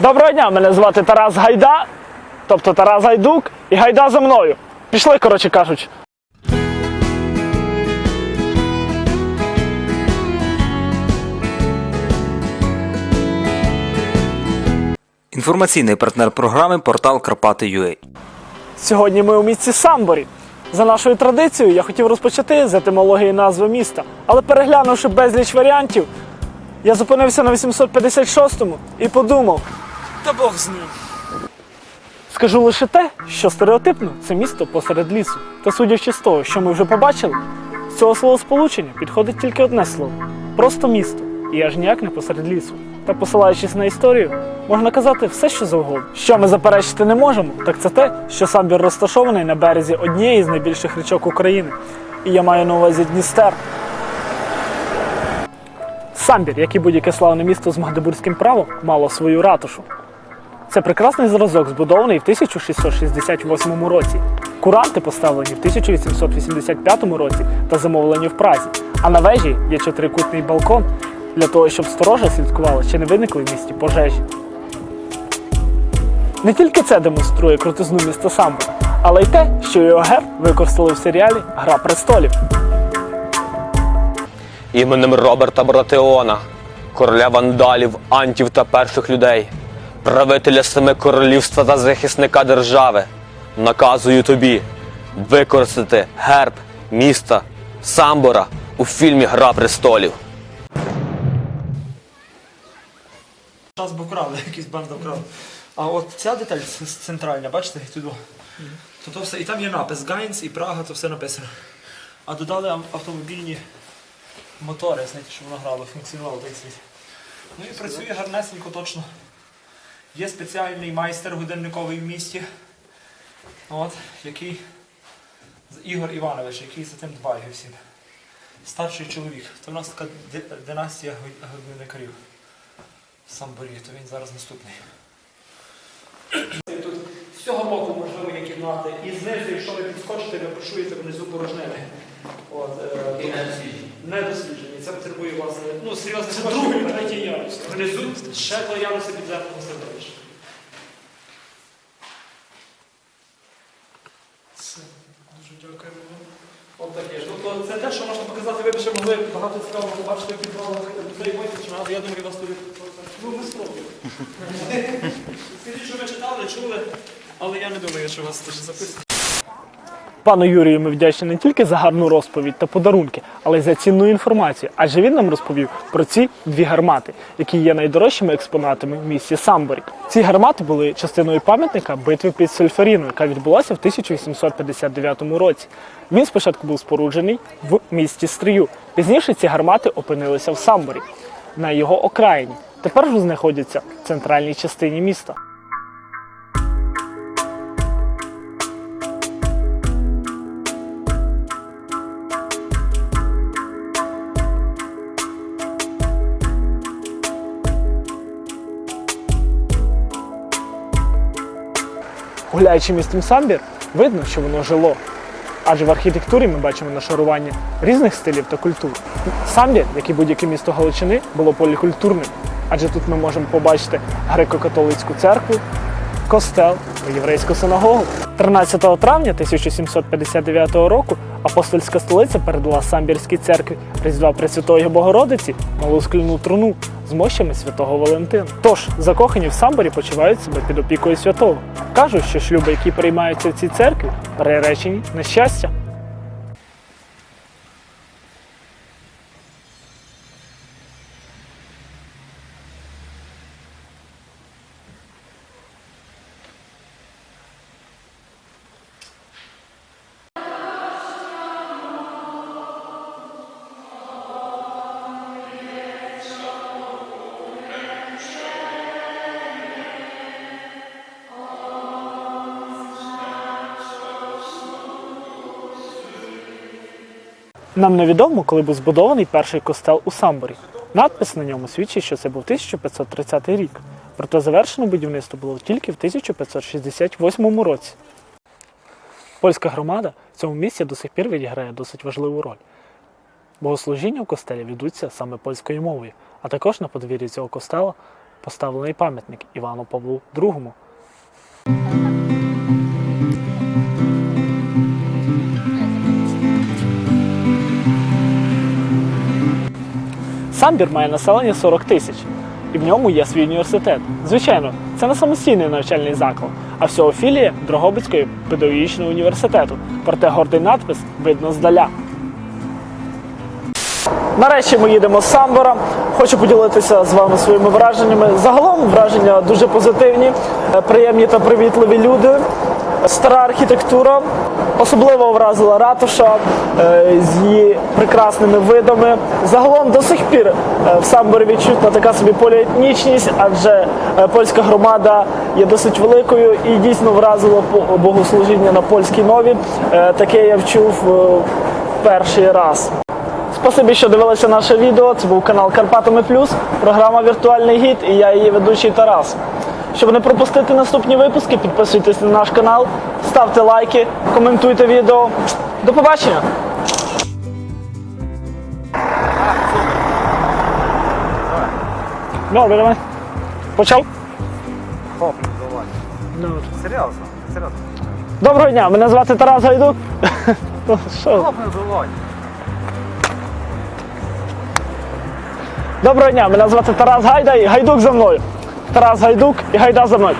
Доброго дня, мене звати Тарас Гайда, тобто Тарас Гайдук, і гайда за мною. Пішли, коротше кажучи. Інформаційний партнер програми портал Карпати.ua. Сьогодні ми у місті Самборі. За нашою традицією, я хотів розпочати з етимології назви міста, але переглянувши безліч варіантів, я зупинився на 856-му і подумав: та Бог з ним. Скажу лише те, що стереотипно це місто посеред лісу. Та судячи з того, що ми вже побачили, з цього словосполучення підходить тільки одне слово просто місто, і аж ніяк не посеред лісу. Та посилаючись на історію, можна казати все, що завгодно. Що ми заперечити не можемо, так це те, що самбір розташований на березі однієї з найбільших річок України. І я маю на увазі Дністер. Самбір, як і будь-яке славне місто з магдебурзьким правом, мало свою ратушу. Це прекрасний зразок, збудований в 1668 році. Куранти поставлені в 1885 році та замовлені в Празі. А на вежі є чотирикутний балкон для того, щоб сторожа слідкувала, чи не виникли в місті пожежі. Не тільки це демонструє крутизну міста Самбо, але й те, що його герб використали в серіалі Гра престолів. іменем Роберта Братеона, короля вандалів, антів та перших людей, правителя семи королівства та захисника держави, наказую тобі використати герб міста Самбора у фільмі Гра престолів. Час би вкрали, якийсь банда вкрав. А от ця деталь ц- центральна, бачите, туди. То, то все, і там є напис Гайнс і Прага, то все написано. А додали ав- автомобільні мотори, знаєте, щоб воно грало, функціонувало так світ. Ну і працює гарнесенько точно. Є спеціальний майстер годинниковий в місті, от, який Ігор Іванович, який за тим дбає всім. Старший чоловік. То в нас така ди- династія год- годинникарів. Самборі, то він зараз наступний. Тут з цього боку можливо є кімнати. І знизу, якщо ви підскочите, ви прошуєте внизу порожнини. От, е, не досліджені. Це потребує власне. Ну, серйозно, це другий, третій ярус. Внизу ще два яруси підземного середовища. Все, дуже дякуємо. От таке. Тобто це те, що можна показати, ви б ще могли багато цікавого побачити в підвалах музею Мойсича, але я думаю, вас туди ну, ми спробуємо. Скажіть, що ви читали, чули, але я не думаю, що вас це записано. Пану Юрію ми вдячні не тільки за гарну розповідь та подарунки, але й за цінну інформацію. Адже він нам розповів про ці дві гармати, які є найдорожчими експонатами в місті Самборі. Ці гармати були частиною пам'ятника битви під Сольфаріно, яка відбулася в 1859 році. Він спочатку був споруджений в місті Стрию. Пізніше ці гармати опинилися в Самборі на його окраїні. Тепер ж знаходяться в центральній частині міста. Гуляючи містом Самбір, видно, що воно жило. Адже в архітектурі ми бачимо нашарування різних стилів та культур. Самбір, як і будь-яке місто Галичини, було полікультурним, адже тут ми можемо побачити греко-католицьку церкву, костел та єврейську синагогу. 13 травня 1759 року апостольська столиця передала Самбірській церкві Різдва Пресвятої Богородиці малу скляну труну з мощами святого Валентина. Тож закохані в Самборі почувають себе під опікою святого. Кажуть, що шлюби, які приймаються в цій церкві, переречені на щастя. Нам невідомо, коли був збудований перший костел у Самборі. Надпис на ньому свідчить, що це був 1530 рік. Проте завершено будівництво було тільки в 1568 році. Польська громада в цьому місці до сих пір відіграє досить важливу роль. Богослужіння в костелі ведуться саме польською мовою, а також на подвір'ї цього костела поставлений пам'ятник Івану Павлу II. Самбір має населення 40 тисяч, і в ньому є свій університет. Звичайно, це не самостійний навчальний заклад, а всього філія Дрогобицького педагогічного університету. Проте гордий надпис видно здаля. Нарешті ми їдемо з Самбора. Хочу поділитися з вами своїми враженнями. Загалом враження дуже позитивні, е, приємні та привітливі люди. Стара архітектура особливо вразила ратуша е, з її прекрасними видами. Загалом до сих пір е, в Самборі відчутна така собі поліетнічність, адже польська громада є досить великою і дійсно вразило богослужіння на польській мові. Таке я вчув перший раз. Спасибі, що дивилися наше відео. Це був канал Карпатами Плюс, програма Віртуальний гід і я її ведучий Тарас. Щоб не пропустити наступні випуски, підписуйтесь на наш канал, ставте лайки, коментуйте відео. До побачення! Добре, давай. Почав? Добре. Серйозно, серйозно. Доброго дня, мене звати Тарас Гайдук. Ну, Що? Хлоп не. Доброго дня, мене звати Тарас Гайда і Гайдук за мною. Тарас Гайдук і Гайда за мною.